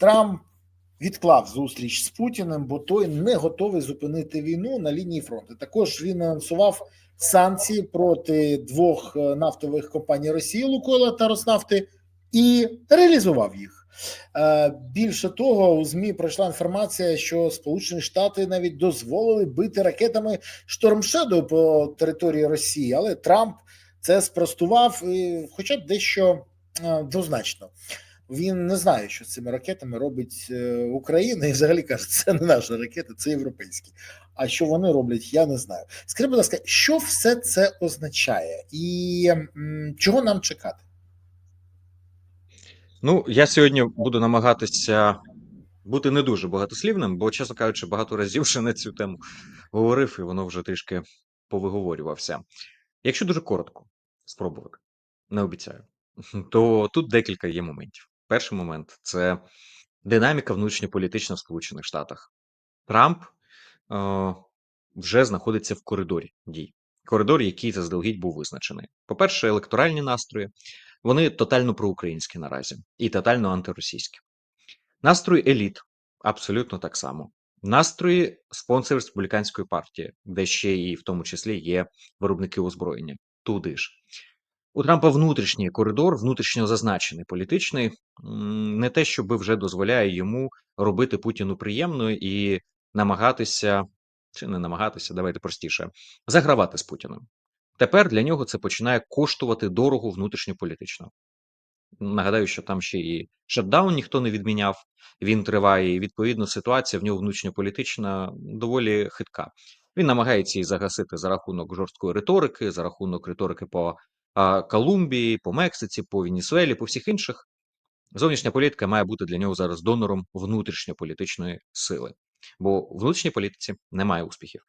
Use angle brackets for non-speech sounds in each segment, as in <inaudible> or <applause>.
Трамп відклав зустріч з Путіним, бо той не готовий зупинити війну на лінії фронту. Також він анонсував санкції проти двох е, нафтових компаній Росії Лукойла та Роснафти і реалізував їх. Е, Більше того, у змі пройшла інформація, що Сполучені Штати навіть дозволили бити ракетами Штормшеду по території Росії, але Трамп це спростував, хоча б дещо е, двозначно. Він не знає, що цими ракетами робить е, Україна, і взагалі каже, це не наші ракети, це європейські. А що вони роблять, я не знаю. Скажіть, будь ласка, що все це означає, і чого нам чекати? Ну, я сьогодні буду намагатися бути не дуже багатослівним, бо, чесно кажучи, багато разів вже на цю тему говорив, і воно вже трішки повиговорювався. Якщо дуже коротко спробувати, не обіцяю, то тут декілька є моментів. Перший момент це динаміка внутрішньополітична в Сполучених Штатах. Трамп е, вже знаходиться в коридорі дій. Коридор, який заздалегідь був визначений. По-перше, електоральні настрої, вони тотально проукраїнські наразі і тотально антиросійські. Настрої еліт абсолютно так само. Настрої спонсорів республіканської партії, де ще і в тому числі є виробники озброєння. Туди ж. У Трампа внутрішній коридор, внутрішньо зазначений політичний, не те, що вже дозволяє йому робити Путіну приємно і намагатися, чи не намагатися, давайте простіше, загравати з Путіним. Тепер для нього це починає коштувати дорого внутрішньополітично. Нагадаю, що там ще і шатдаун ніхто не відміняв, він триває, і відповідно ситуація в нього внутрішньополітична доволі хитка. Він намагається її загасити за рахунок жорсткої риторики, за рахунок риторики по Колумбії, по Мексиці, по Венесуелі, по всіх інших. Зовнішня політика має бути для нього зараз донором внутрішньополітичної сили, бо в внутрішній політиці немає успіхів.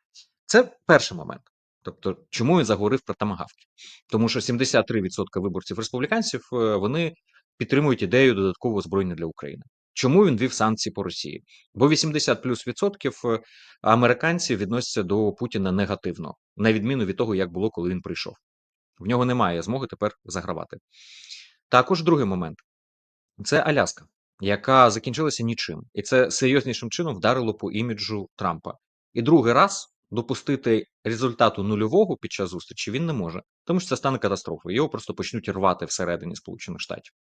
Це перший момент. Тобто, чому він заговорив про тамагавки? Тому що 73% виборців республіканців е, вони підтримують ідею додаткового озброєння для України. Чому він вів санкції по Росії? Бо 80 плюс відсотків е, американців відносяться до Путіна негативно, на відміну від того, як було, коли він прийшов. В нього немає змоги тепер загравати. Також другий момент це Аляска, яка закінчилася нічим, і це серйознішим чином вдарило по іміджу Трампа. І другий раз допустити результату нульового під час зустрічі він не може, тому що це стане катастрофою. Його просто почнуть рвати всередині Сполучених Штатів.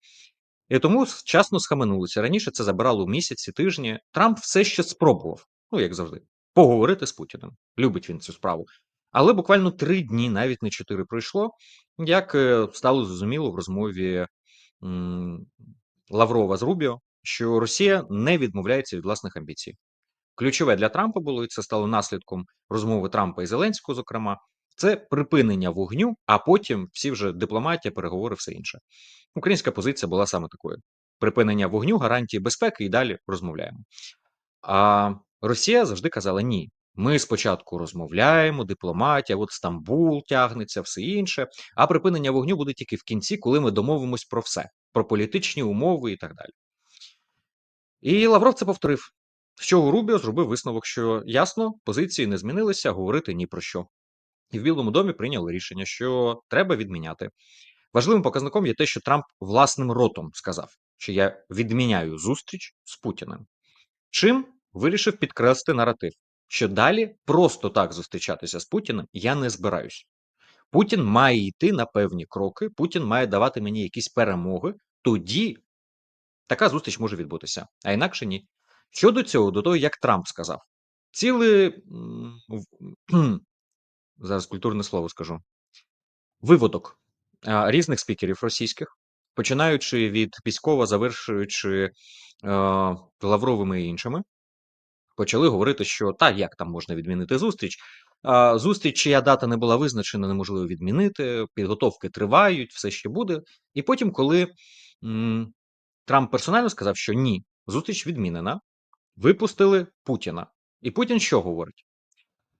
І тому вчасно схаменулися. Раніше це забирало місяці, тижні. Трамп все ще спробував, ну як завжди, поговорити з Путіним. Любить він цю справу. Але буквально три дні, навіть не чотири пройшло, як е, стало зрозуміло в розмові Лаврова з Рубіо, що Росія не відмовляється від власних амбіцій. Ключове для Трампа було, і це стало наслідком розмови Трампа і Зеленського, зокрема, це припинення вогню, а потім всі вже дипломатія, переговори, все інше. Українська позиція була саме такою: припинення вогню, гарантії безпеки, і далі розмовляємо. А Росія завжди казала: ні. Ми спочатку розмовляємо, дипломатія, от Стамбул тягнеться, все інше. А припинення вогню буде тільки в кінці, коли ми домовимось про все, про політичні умови і так далі. І Лавров це повторив. З чого Рубіо зробив висновок, що ясно, позиції не змінилися, говорити ні про що. І в Білому домі прийняли рішення, що треба відміняти. Важливим показником є те, що Трамп власним ротом сказав, що я відміняю зустріч з Путіним. Чим вирішив підкреслити наратив, що далі просто так зустрічатися з Путіним я не збираюсь. Путін має йти на певні кроки, Путін має давати мені якісь перемоги, тоді така зустріч може відбутися, а інакше ні. Щодо цього, до того, як Трамп сказав, цілий зараз культурне слово скажу, виводок різних спікерів російських, починаючи від Піськова, завершуючи е, Лавровими і іншими, почали говорити, що та як там можна відмінити зустріч. Зустріч, чия дата не була визначена, неможливо відмінити, підготовки тривають, все ще буде. І потім, коли м, Трамп персонально сказав, що ні, зустріч відмінена, випустили Путіна. І Путін що говорить?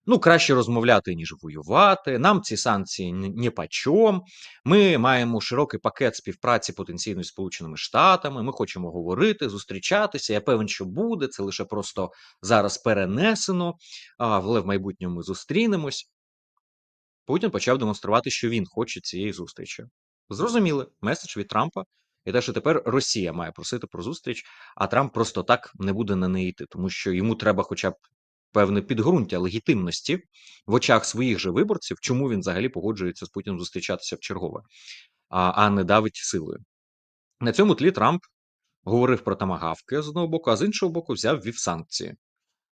Ну, краще розмовляти, ніж воювати. Нам ці санкції ні по чому. Ми маємо широкий пакет співпраці потенційно з Сполученими Штатами. Ми хочемо говорити, зустрічатися. Я певен, що буде. Це лише просто зараз перенесено, але в майбутньому ми зустрінемось. Путін почав демонструвати, що він хоче цієї зустрічі. Зрозуміли, меседж від Трампа і те, що тепер Росія має просити про зустріч, а Трамп просто так не буде на неї йти, тому що йому треба, хоча б певне підґрунтя легітимності в очах своїх же виборців, чому він взагалі погоджується з Путіним зустрічатися в чергове, а, не давить силою. На цьому тлі Трамп говорив про тамагавки з одного боку, а з іншого боку, взяв ввів санкції.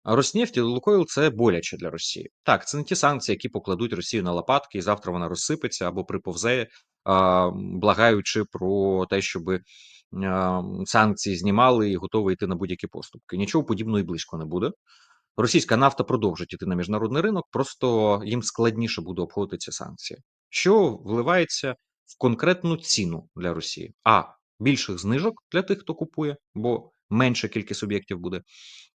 Роснефть і Лукойл це боляче для Росії. Так, це не ті санкції, які покладуть Росію на лопатки, і завтра вона розсипеться або приповзе, благаючи про те, щоб санкції знімали і готові йти на будь-які поступки. Нічого подібного і близько не буде. Російська нафта продовжить іти на міжнародний ринок, просто їм складніше буде обходити ці санкції, що вливається в конкретну ціну для Росії. А більших знижок для тих, хто купує, бо менша кількість суб'єктів буде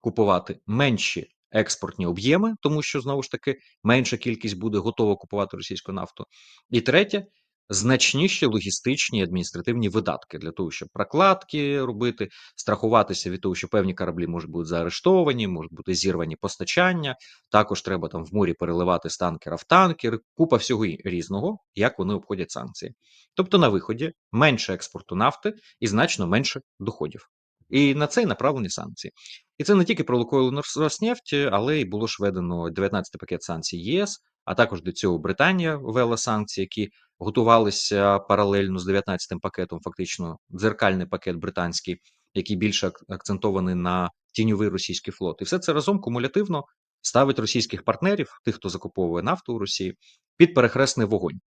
купувати менші експортні об'єми, тому що знову ж таки менша кількість буде готова купувати російську нафту. І третє. Значніші логістичні і адміністративні видатки для того, щоб прокладки робити, страхуватися від того, що певні кораблі можуть бути заарештовані, можуть бути зірвані постачання. Також треба там в морі переливати з танкера в танкер, купа всього різного, як вони обходять санкції. Тобто на виході менше експорту нафти і значно менше доходів. І на це й направлені санкції. І це не тільки про Лукойл Роснефть, але й було ж введено 19 пакет санкцій ЄС, а також до цього Британія ввела санкції, які готувалися паралельно з 19 пакетом, фактично дзеркальний пакет британський, який більше акцентований на тіньовий російський флот. І все це разом кумулятивно ставить російських партнерів, тих, хто закуповує нафту у Росії, під перехресний вогонь.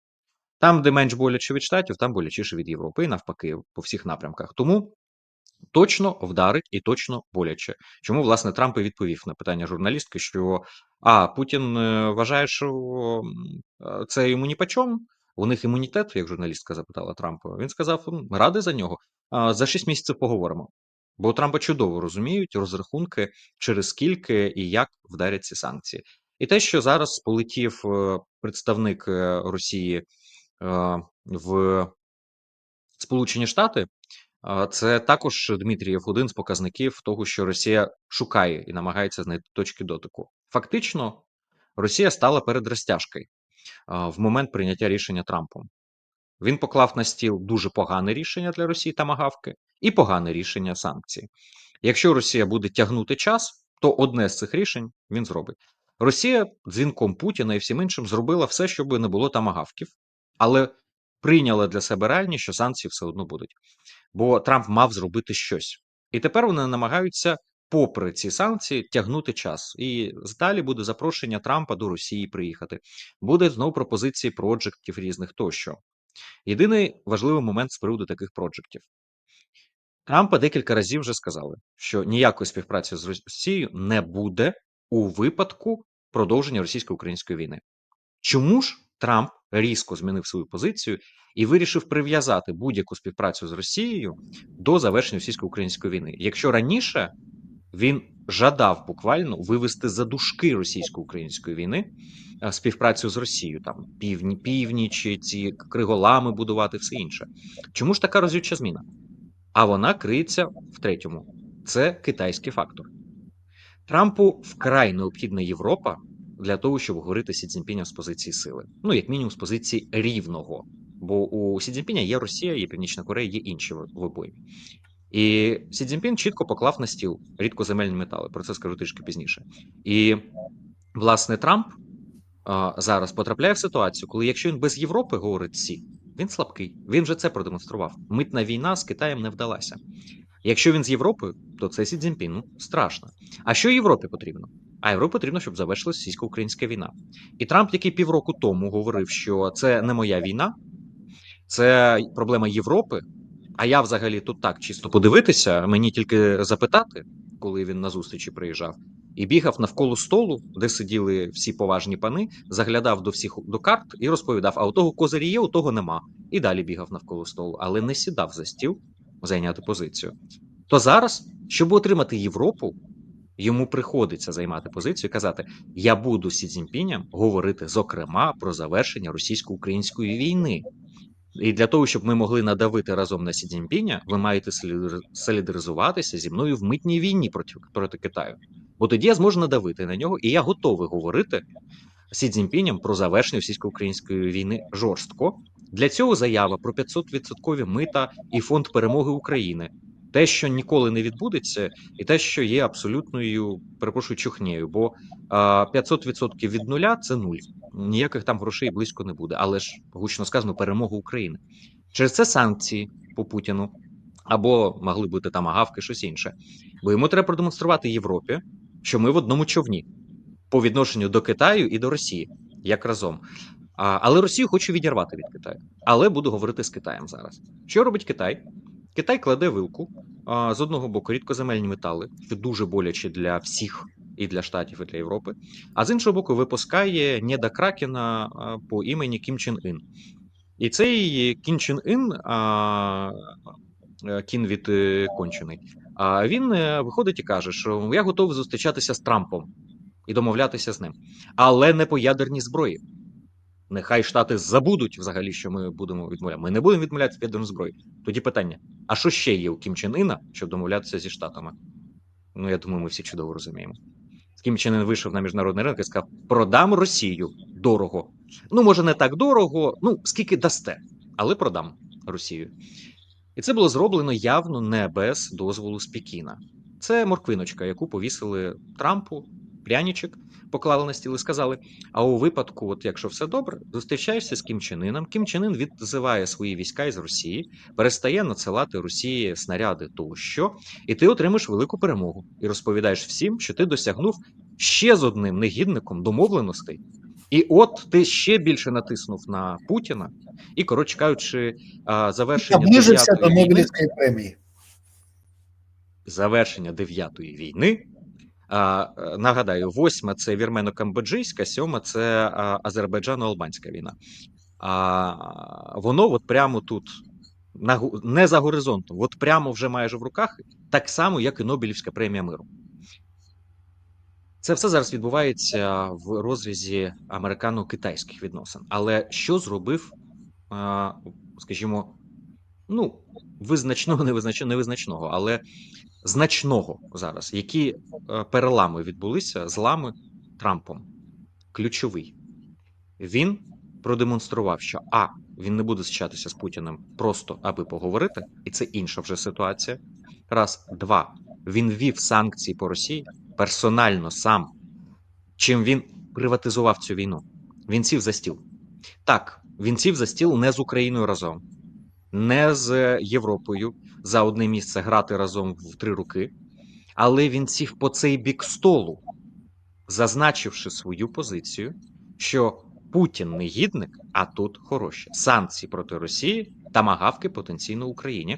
Там, де менш боляче від штатів, там болячіше від Європи, і навпаки, по всіх напрямках. Тому точно вдарить і точно боляче. Чому власне Трамп і відповів на питання журналістки, що а Путін е, вважає, що е, це йому ні по чому, у них імунітет, як журналістка запитала Трампа. Він сказав: «М, радий за нього. За 6 місяців поговоримо. Бо Трампа чудово розуміють розрахунки, через скільки і як вдарять ці санкції. І те, що зараз полетів е, представник Росії в Сполучені Штати, це також Дмитрієв один з показників того, що Росія шукає і намагається знайти точки дотику. Фактично, Росія стала перед розтяжкою в момент прийняття рішення Трампом. Він поклав на стіл дуже погане рішення для Росії тамагавки і погане рішення санкцій. Якщо Росія буде тягнути час, то одне з цих рішень він зробить. Росія дзвінком Путіна і всім іншим зробила все, щоб не було тамагавків, але прийняла для себе реальність, що санкції все одно будуть. Бо Трамп мав зробити щось. І тепер вони намагаються, попри ці санкції, тягнути час. І далі буде запрошення Трампа до Росії приїхати. Буде знову пропозиції проджектів різних тощо. Єдиний важливий момент з приводу таких проджектів. Трампа декілька разів вже сказали, що ніякої співпраці з Росією не буде у випадку продовження російсько-української війни. Чому ж Трамп різко змінив свою позицію і вирішив прив'язати будь-яку співпрацю з Росією до завершення російсько-української війни? Якщо раніше він жадав буквально вивести за дужки російсько-української війни е, співпрацю з Росією, там півні, північі, ці криголами будувати, все інше. Чому ж така розюча зміна? А вона криється в третьому: це китайський фактор. Трампу вкрай необхідна Європа для того, щоб говорити Сі Цзіньпінем з позиції сили. Ну, як мінімум, з позиції рівного. Бо у Сі Цзіньпіня є Росія, є Північна Корея, є інші в- в. І Сі Цзіньпін чітко поклав на стіл рідкоземельні метали. Про це скажу трішки пізніше. І власне Трамп а, зараз потрапляє в ситуацію, коли якщо він без Європи говорить сі, він слабкий. Він вже це продемонстрував. Митна війна з Китаєм не вдалася. Якщо він з Європою, то це Сі Цзіньпін, ну, страшно. А що Європі потрібно? А Європі потрібно, щоб завершилася російсько-українська війна. І Трамп, який півроку тому говорив, що це не моя війна, це проблема Європи. А я взагалі тут так чисто подивитися, мені тільки запитати, коли він на зустрічі приїжджав, і бігав навколо столу, де сиділи всі поважні пани, заглядав до всіх до карт і розповідав: а у того козирі є, у того нема. І далі бігав навколо столу, але не сідав за стіл зайняти позицію. То зараз, щоб отримати Європу, йому приходиться займати позицію і казати: Я буду Сі Цзіньпінем говорити зокрема про завершення російсько-української війни. І для того, щоб ми могли надавити разом на Сі Цзіньпіня, ви маєте солідаризуватися зі мною в митній війні проти, проти Китаю. Бо тоді я зможу надавити на нього, і я готовий говорити Сі Цзіньпінем про завершення російсько-української війни жорстко. Для цього заява про 500% мита і фонд перемоги України. Те, що ніколи не відбудеться, і те, що є абсолютною, перепрошую, чухнею, бо 500% від нуля це нуль. Ніяких там грошей близько не буде. Але ж гучно сказано перемога України. Через це санкції по Путіну або могли бути там агавки, щось інше. Бо йому треба продемонструвати Європі, що ми в одному човні по відношенню до Китаю і до Росії, як разом. А, але Росію хочу відірвати від Китаю. Але буду говорити з Китаєм зараз. Що робить Китай? Китай кладе вилку а, з одного боку рідкоземельні метали, що дуже боляче для всіх. І для штатів, і для Європи, а з іншого боку, випускає Неда Кракена по імені Кім Чен Ін. І цей Кім Чен Ін, а, кін від е, кончений, а він е, виходить і каже, що я готовий зустрічатися з Трампом і домовлятися з ним, але не по ядерній зброї. Нехай Штати забудуть взагалі, що ми будемо відмовляти. Ми не будемо відмовлятися від ядерної зброї. Тоді питання: а що ще є у Кім Чен Іна, щоб домовлятися зі Штатами? Ну, я думаю, ми всі чудово розуміємо. Кім Чен Ін вийшов на міжнародний ринок і сказав: продам Росію дорого. Ну, може, не так дорого, ну скільки дасте, але продам Росію. І це було зроблено явно не без дозволу з Пекіна. Це морквиночка, яку повісили Трампу, прянічик поклали на стіл і сказали: а у випадку, от якщо все добре, зустрічаєшся з Кім Чен Кім Чен Ін відзиває свої війська із Росії, перестає надсилати Росії снаряди тощо, і ти отримаєш велику перемогу і розповідаєш всім, що ти досягнув ще з одним негідником домовленостей. І от ти ще більше натиснув на Путіна, і коротше кажучи, завершення Наближився до Нобелівської премії. завершення дев'ятої війни. Е, нагадаю, восьма це вірмено-камбоджийська, сьома це азербайджано-албанська війна. А, воно от прямо тут, не за горизонтом, от прямо вже майже в руках, так само, як і Нобелівська премія миру. Це все зараз відбувається в розрізі американо-китайських відносин. Але що зробив, скажімо, ну, <laughs> визначного, невизначного, невизначного, але значного зараз, які е, перелами відбулися злами Трампом. Ключовий. Він продемонстрував, що А. Він не буде зустрічатися з Путіним просто аби поговорити, і це інша вже ситуація. Раз, два. Він ввів санкції по Росії персонально сам. Чим він приватизував цю війну? Він сів за стіл. Так, він сів за стіл не з Україною разом, не з Європою за одне місце грати разом в три руки, але він сів по цей бік столу, зазначивши свою позицію, що Путін негідник, а тут хороші санкції проти Росії та магавки потенційно Україні.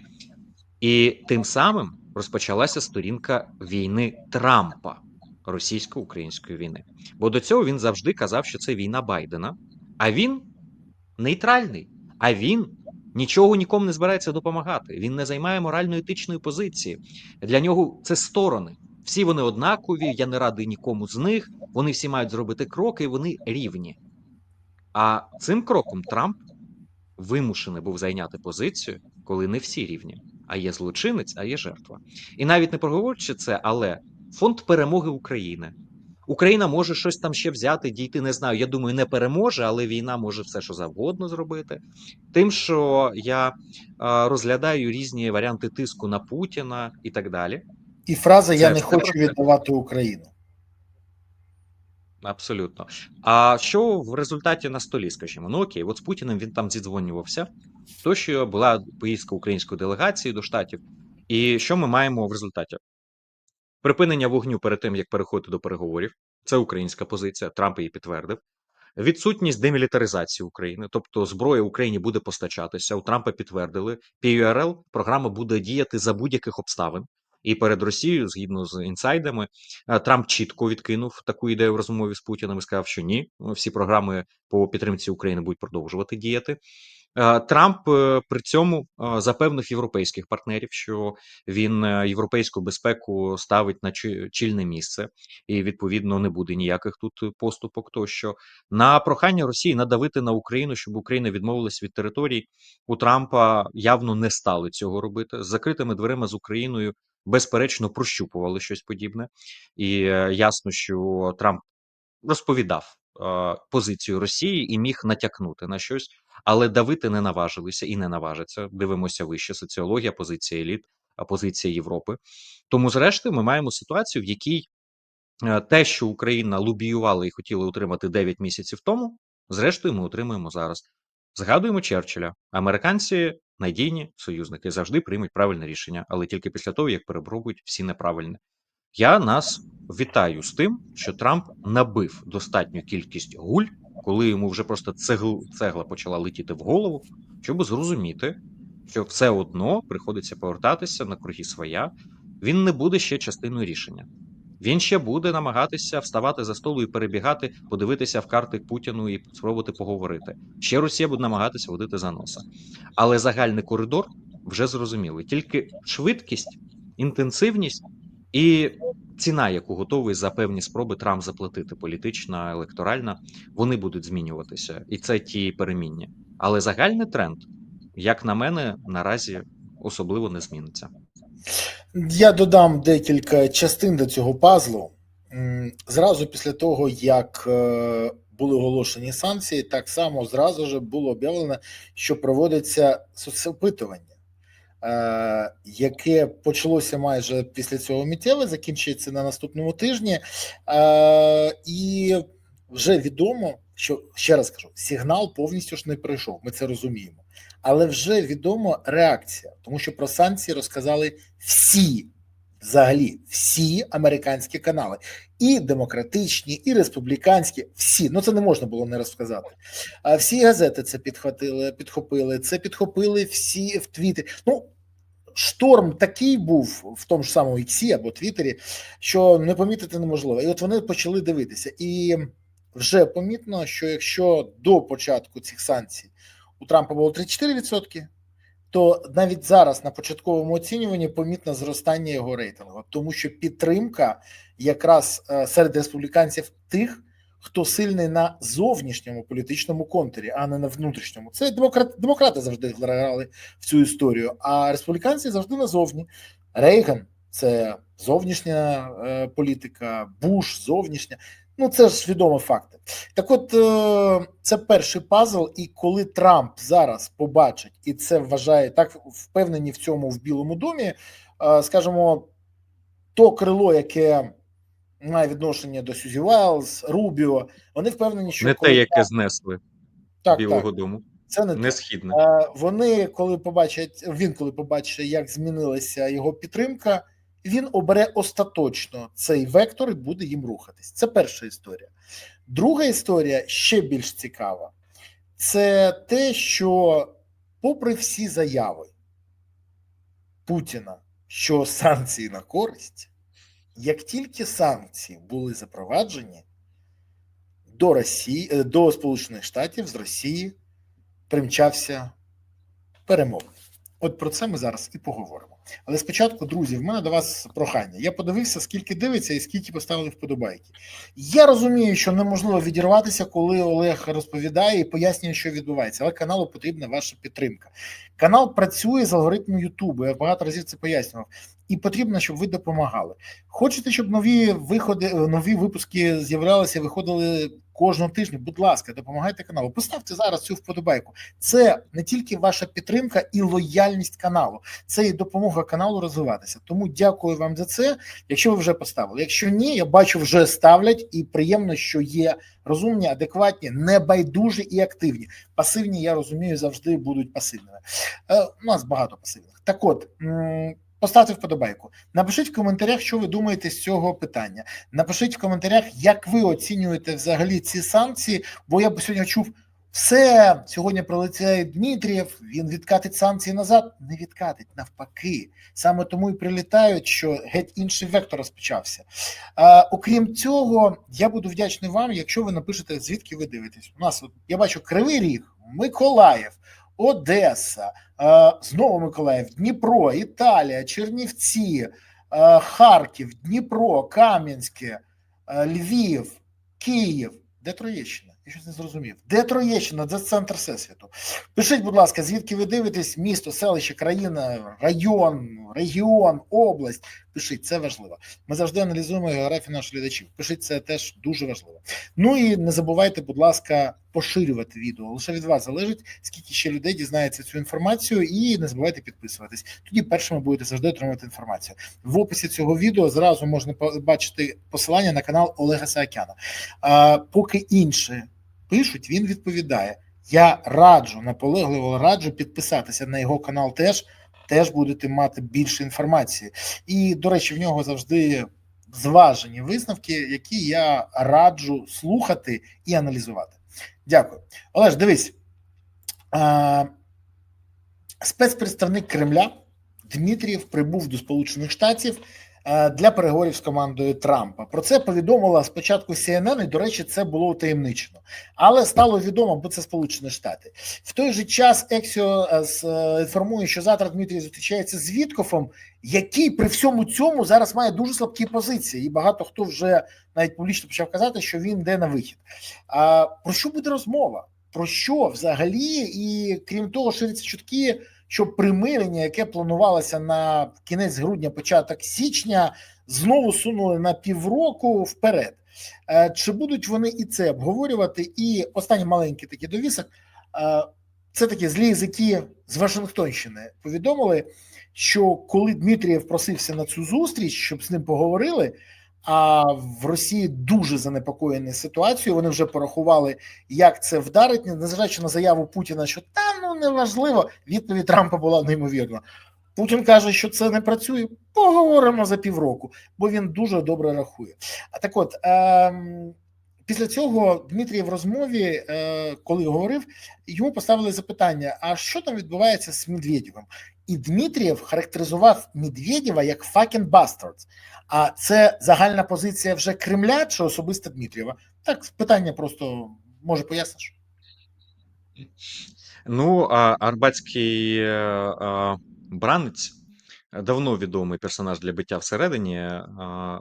І тим самим розпочалася сторінка війни Трампа, російсько-української війни. Бо до цього він завжди казав, що це війна Байдена, а він нейтральний. А він нічого нікому не збирається допомагати. Він не займає морально-етичної позиції. Для нього це сторони. Всі вони однакові, я не радий нікому з них. Вони всі мають зробити кроки, і вони рівні. А цим кроком Трамп вимушений був зайняти позицію, коли не всі рівні, а є злочинець, а є жертва. І навіть не проговорюючи це, але фонд перемоги України. Україна може щось там ще взяти, дійти. Не знаю. Я думаю, не переможе, але війна може все, що завгодно зробити. Тим, що я розглядаю різні варіанти тиску на Путіна і так далі. І фраза Я Це не хочу це. віддавати Україну. Абсолютно. А що в результаті на столі, скажімо, ну окей, от з Путіним він там зідзвонювався. То, що була поїздка української делегації до штатів, і що ми маємо в результаті? Припинення вогню перед тим, як переходити до переговорів. Це українська позиція. Трамп її підтвердив. Відсутність демілітаризації України, тобто зброя Україні буде постачатися. У Трампа підтвердили. PURL програма буде діяти за будь-яких обставин. І перед Росією, згідно з інсайдами, е, Трамп чітко відкинув таку ідею в розмові з Путіним і сказав, що ні, всі програми по підтримці України будуть продовжувати діяти. Е, Трамп е, при цьому е, запевнив європейських партнерів, що він європейську безпеку ставить на чільне місце, і відповідно не буде ніяких тут поступок. Тощо на прохання Росії надавити на Україну, щоб Україна відмовилась від територій. У Трампа явно не стали цього робити з закритими дверима з Україною. Безперечно, прощупували щось подібне, і ясно, що Трамп розповідав позицію Росії і міг натякнути на щось, але давити не наважилися і не наважаться. Дивимося вище соціологія, позиція еліт, позиція Європи. Тому, зрештою, ми маємо ситуацію, в якій е, те, що Україна лобіювала і хотіла отримати 9 місяців тому, зрештою, ми отримуємо зараз. Згадуємо Черчилля. Американці надійні союзники завжди приймуть правильне рішення, але тільки після того, як перепробують всі неправильне. Я нас вітаю з тим, що Трамп набив достатню кількість гуль, коли йому вже просто цегл, цегла почала летіти в голову, щоб зрозуміти, що все одно приходиться повертатися на круги своя. Він не буде ще частиною рішення. Він ще буде намагатися вставати за столу і перебігати, подивитися в карти Путіну і спробувати поговорити. Ще Росія буде намагатися водити за носа. Але загальний коридор вже зрозумілий. Тільки швидкість, інтенсивність і ціна, яку готовий за певні спроби Трамп заплатити, політична, електоральна, вони будуть змінюватися, і це ті переміння. Але загальний тренд, як на мене, наразі особливо не зміниться. Я додам декілька частин до цього пазлу. Зразу після того, як е, були оголошені санкції, так само зразу ж було об'явлено, що проводиться соцопитування, яке почалося майже після цього мітєве, закінчиться на наступному тижні. Е, І вже відомо, що ще раз кажу, сигнал повністю ж не пройшов. Ми це розуміємо. Але вже відомо реакція, тому що про санкції розказали всі, взагалі, всі американські канали, і демократичні, і республіканські, всі. Ну це не можна було не розказати. А всі газети це підхватили, підхопили. Це підхопили всі в Твіттері. Ну шторм такий був в тому ж самому Іксі або Твіттері, що не помітити неможливо. І от вони почали дивитися. І вже помітно, що якщо до початку цих санкцій у Трампа було 34%, то навіть зараз на початковому оцінюванні помітно зростання його рейтингу, тому що підтримка якраз е, серед республіканців тих, хто сильний на зовнішньому політичному контурі, а не на внутрішньому. Це демократ, демократи завжди грали в цю історію, а республіканці завжди назовні. Рейган це зовнішня е, політика, Буш зовнішня. Ну, це ж відомі факти. Так, от е, це перший пазл, і коли Трамп зараз побачить, і це вважає так впевнені в цьому в Білому домі, е, скажімо, то крило, яке має відношення до Сюзі Вайлз, Рубіо, вони впевнені, що Не коли те, яке знесли так, Білого так, Дому, це не, не східне. Е, Вони, коли побачать, він коли побачить, як змінилася його підтримка, він обере остаточно цей вектор і буде їм рухатись. Це перша історія. Друга історія ще більш цікава. Це те, що, попри всі заяви Путіна, що санкції на користь, як тільки санкції були запроваджені, до Росії, е, до Сполучених Штатів з Росії примчався перемовин. От про це ми зараз і поговоримо. Але спочатку, друзі, в мене до вас прохання. Я подивився, скільки дивиться і скільки поставили вподобайки. Я розумію, що неможливо відірватися, коли Олег розповідає і пояснює, що відбувається, але каналу потрібна ваша підтримка. Канал працює з алгоритмом Ютубу. Я багато разів це пояснював. І потрібно, щоб ви допомагали. Хочете, щоб нові виходи, нові випуски з'являлися, виходили кожного тижня? Будь ласка, допомагайте каналу. Поставте зараз цю вподобайку. Це не тільки ваша підтримка і лояльність каналу, це і допомога каналу розвиватися. Тому дякую вам за це. Якщо ви вже поставили. Якщо ні, я бачу, вже ставлять, і приємно, що є розумні, адекватні, небайдужі і активні. Пасивні, я розумію, завжди будуть пасивними. Е, у нас багато пасивних. Так от. Поставте вподобайку. Напишіть в коментарях, що ви думаєте з цього питання. Напишіть в коментарях, як ви оцінюєте взагалі ці санкції. Бо я б сьогодні чув, все сьогодні прилетяє Дмитрієв, він відкатить санкції назад. Не відкатить, навпаки. Саме тому і прилітають, що геть інший вектор розпочався. А, окрім цього, я буду вдячний вам, якщо ви напишете, звідки ви дивитесь. У нас от, я бачу Кривий Ріг, Миколаїв. Одеса, е, знову Миколаїв, Дніпро, Італія, Чернівці, е, Харків, Дніпро, Кам'янське, е, Львів, Київ. Де Троєщина? Я щось не зрозумів. Де Троєщина? Це центр всесвіту. Пишіть, будь ласка, звідки ви дивитесь місто, селище, країна, район, країну, регіон, область. Пишіть, це важливо. Ми завжди аналізуємо географію наших глядачів. Пишіть це теж дуже важливо. Ну і не забувайте, будь ласка, поширювати відео. Лише від вас залежить, скільки ще людей дізнається цю інформацію, і не забувайте підписуватись. Тоді першими будете завжди отримувати інформацію. В описі цього відео зразу можна побачити посилання на канал Олега Саакяна. А поки інші пишуть, він відповідає. Я раджу, наполегливо раджу підписатися на його канал теж. Теж будете мати більше інформації. І, до речі, в нього завжди зважені висновки, які я раджу слухати і аналізувати. Дякую. Олеж, дивись. Спецпредставник Кремля Дмитрієв прибув до Сполучених Штатів для переговорів з командою Трампа. Про це повідомила спочатку CNN, і, до речі, це було утаємничено. Але стало відомо, бо це Сполучені Штати. В той же час Ексіо е, е, інформує, що завтра Дмитрій зустрічається з Віткофом, який при всьому цьому зараз має дуже слабкі позиції, і багато хто вже навіть публічно почав казати, що він йде на вихід. А про що буде розмова? Про що взагалі? І крім того, ширяться чутки, що примирення, яке планувалося на кінець грудня, початок січня, знову сунули на півроку вперед. Е, Чи будуть вони і це обговорювати? І останній маленький такий довісок. Це такі злі язики з Вашингтонщини повідомили, що коли Дмитрієв просився на цю зустріч, щоб з ним поговорили. А в Росії дуже занепокоєні ситуацією. Вони вже порахували, як це вдарить, незважаючи на заяву Путіна, що та ну неважливо. Відповідь Трампа була неймовірна. Путін каже, що це не працює. Поговоримо за півроку, бо він дуже добре рахує. А так от ем, після цього Дмитрій в розмові, е, коли говорив, йому поставили запитання: а що там відбувається з Медведєвим? І Дмитрієв характеризував Медведєва як fucking bastards. А це загальна позиція вже Кремля чи особисто Дмитрієва? Так, питання просто може поясниш? Ну, Арбатський е, е, бранець давно відомий персонаж для биття всередині е,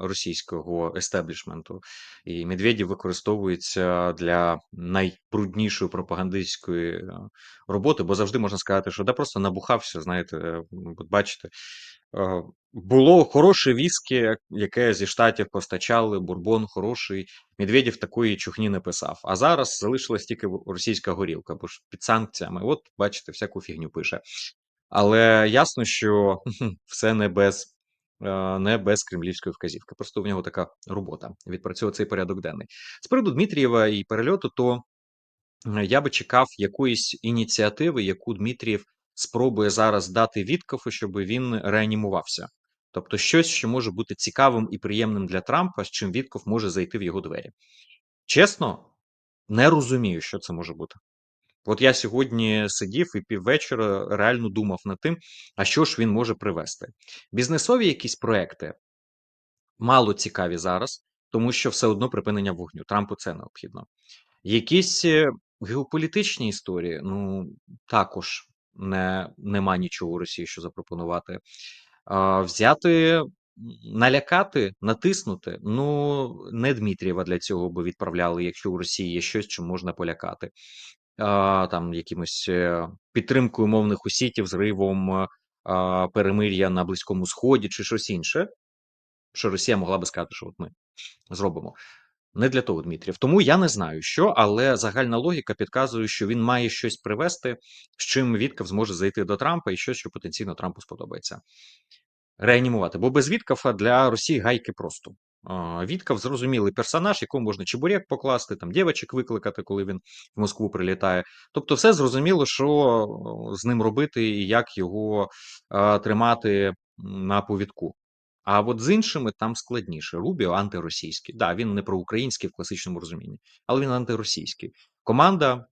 російського естеблішменту, і Медведєв використовується для найбруднішої пропагандистської е, роботи, бо завжди можна сказати, що да просто набухався, знаєте, е, от бачите. е, Було хороше віскі, яке зі штатів постачали, бурбон хороший. Медведєв такої чухні не писав. А зараз залишилась тільки російська горілка, бо ж під санкціями. От, бачите, всяку фігню пише. Але ясно, що все не без, е, не без кремлівської вказівки. Просто в нього така робота відпрацьовує цей порядок денний. З приводу Дмитрієва і перельоту, то е, я би чекав якоїсь ініціативи, яку Дмитрієв спробує зараз дати Віткофу, щоб він реанімувався. Тобто щось, що може бути цікавим і приємним для Трампа, з чим Вітков може зайти в його двері. Чесно, не розумію, що це може бути. От я сьогодні сидів і піввечора реально думав над тим, а що ж він може привести. Бізнесові якісь проекти мало цікаві зараз, тому що все одно припинення вогню. Трампу це необхідно. Якісь е, геополітичні історії, ну також не, нема нічого у Росії, що запропонувати. А, взяти, налякати, натиснути. Ну, не Дмитрієва для цього би відправляли, якщо у Росії є щось, чим можна полякати. Там якимось е, підтримкою мовних усітів, зривом е, перемир'я на Близькому Сході чи щось інше, що Росія могла би сказати, що от ми зробимо. Не для того Дмитрієв. Тому я не знаю, що, але загальна логіка підказує, що він має щось привести, з чим Вітков зможе зайти до Трампа, і щось, що потенційно Трампу сподобається. Реанімувати. Бо без Віткофа для Росії гайки просто. А, Вітков зрозумілий персонаж, якому можна чебурек покласти, там дівчик викликати, коли він в Москву прилітає. Тобто, все зрозуміло, що з ним робити і як його тримати на повідку. А от з іншими там складніше. Рубіо антиросійський. Да, він не проукраїнський в класичному розумінні, але він антиросійський. Команда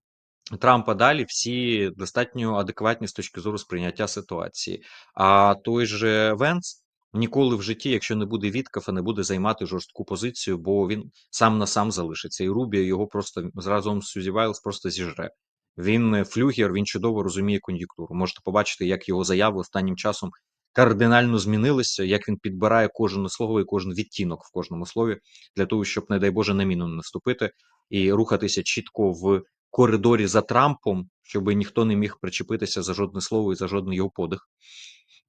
Трампа далі всі достатньо адекватні з точки зору сприйняття ситуації. А той же Венс ніколи в житті, якщо не буде Віткафа, не буде займати жорстку позицію, бо він сам на сам залишиться. І Рубіо його просто разом з Сюзі Вайлз просто зіжре. Він е, флюгер, він чудово розуміє кон'юнктуру. Можете побачити, як його заяви останнім часом кардинально змінилися, як він підбирає кожне слово і кожен відтінок в кожному слові для того, щоб, не дай Боже, на міну не наступити і рухатися чітко в коридорі за Трампом, щоб ніхто не міг причепитися за жодне слово і за жодний його подих.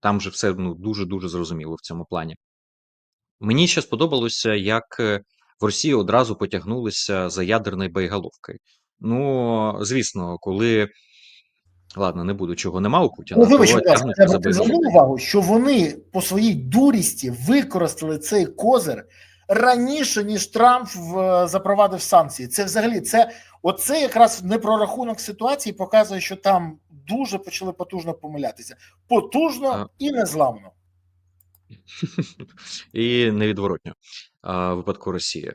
Там же все ну, дуже-дуже зрозуміло в цьому плані. Мені ще сподобалося, як е, в Росії одразу потягнулися за ядерною боєголовкою. Ну, звісно, коли. Ладно, не буду, чого нема у Путіна, Ну, вибач, то будь ласка, треба звернув увагу, що вони по своїй дурісті використали цей козир раніше, ніж Трамп в- запровадив санкції. Це взагалі це оце якраз непрорахунок ситуації показує, що там дуже почали потужно помилятися. Потужно А. і незламно. <laughs> І невідворотньо в випадку Росії.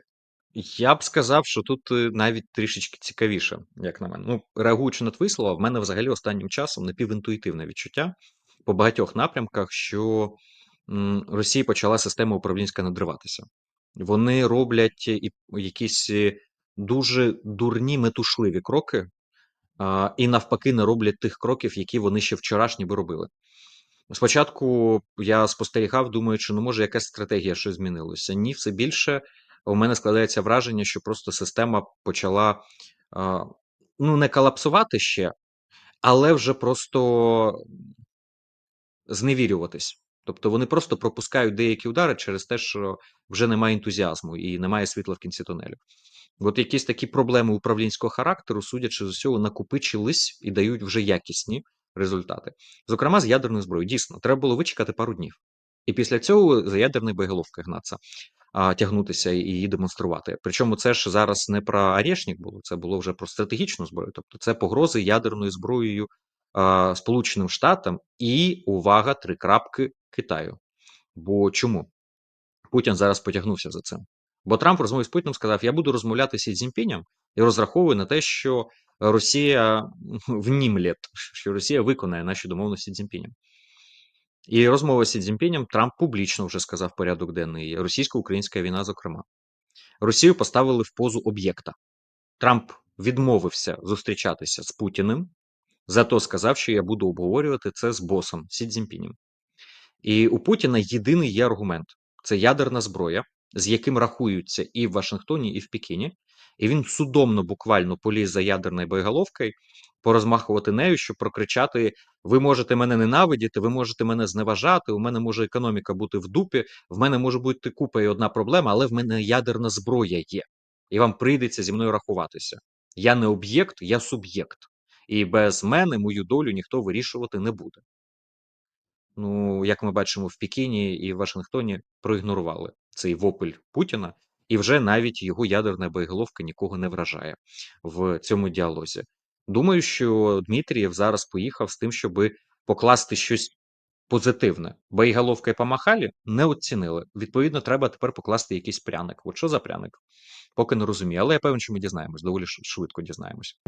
Я б сказав, що тут е, навіть трішечки цікавіше, як на мене. Ну, реагуючи на твої слова, в мене взагалі останнім часом напівінтуїтивне відчуття по багатьох напрямках, що Росія почала система управлінська надриватися. Вони роблять якісь е, дуже дурні метушливі кроки, і навпаки не роблять тих кроків, які вони ще вчорашні би робили. Спочатку я спостерігав, думаючи, ну може якась стратегія щось змінилося. Ні, все більше у мене складається враження, що просто система почала ну не колапсувати ще, але вже просто зневірюватись. Тобто вони просто пропускають деякі удари через те, що вже немає ентузіазму і немає світла в кінці тунелю. От якісь такі проблеми управлінського характеру, судячи з усього, накопичились і дають вже якісні результати. Зокрема, з ядерною зброєю. Дійсно, треба було вичекати пару днів. І після цього за ядерною боєголовкою гнатися, а, тягнутися і її демонструвати. Причому це ж зараз не про Арєшнік було, це було вже про стратегічну зброю. Тобто це погрози ядерною зброєю Сполученим Штатам і увага, три крапки Китаю. Бо чому? Путін зараз потягнувся за цим. Бо Трамп в розмові з Путіним сказав: Я буду розмовляти з Цзіньпінем і розраховую на те, що Росія <laughs> внімлє, що Росія виконає наші домовленості з Цзіньпінем. І розмова з Цзіньпінем Трамп публічно вже сказав порядок денний. Російсько-українська війна, зокрема. Росію поставили в позу об'єкта. Трамп відмовився зустрічатися з Путіним, зато сказав, що я буду обговорювати це з босом Сі Цзіньпінем. І у Путіна єдиний є аргумент: це ядерна зброя, з яким рахуються і в Вашингтоні, і в Пекіні. І він судомно буквально поліз за ядерною боєголовкою, порозмахувати нею, щоб прокричати: Ви можете мене ненавидіти, ви можете мене зневажати. У мене може економіка бути в дупі, в мене може бути купа і одна проблема, але в мене ядерна зброя є, і вам прийдеться зі мною рахуватися. Я не об'єкт, я суб'єкт. І без мене мою долю ніхто вирішувати не буде. Ну, як ми бачимо, в Пекіні і в Вашингтоні проігнорували цей вопль Путіна, і вже навіть його ядерна боєголовка нікого не вражає в цьому діалозі. Думаю, що Дмитрієв зараз поїхав з тим, щоб покласти щось позитивне. Боєголовка і помахалі не оцінили. Відповідно, треба тепер покласти якийсь пряник. От що за пряник? Поки не розумію, але я певен, що ми дізнаємось, доволі швидко дізнаємось.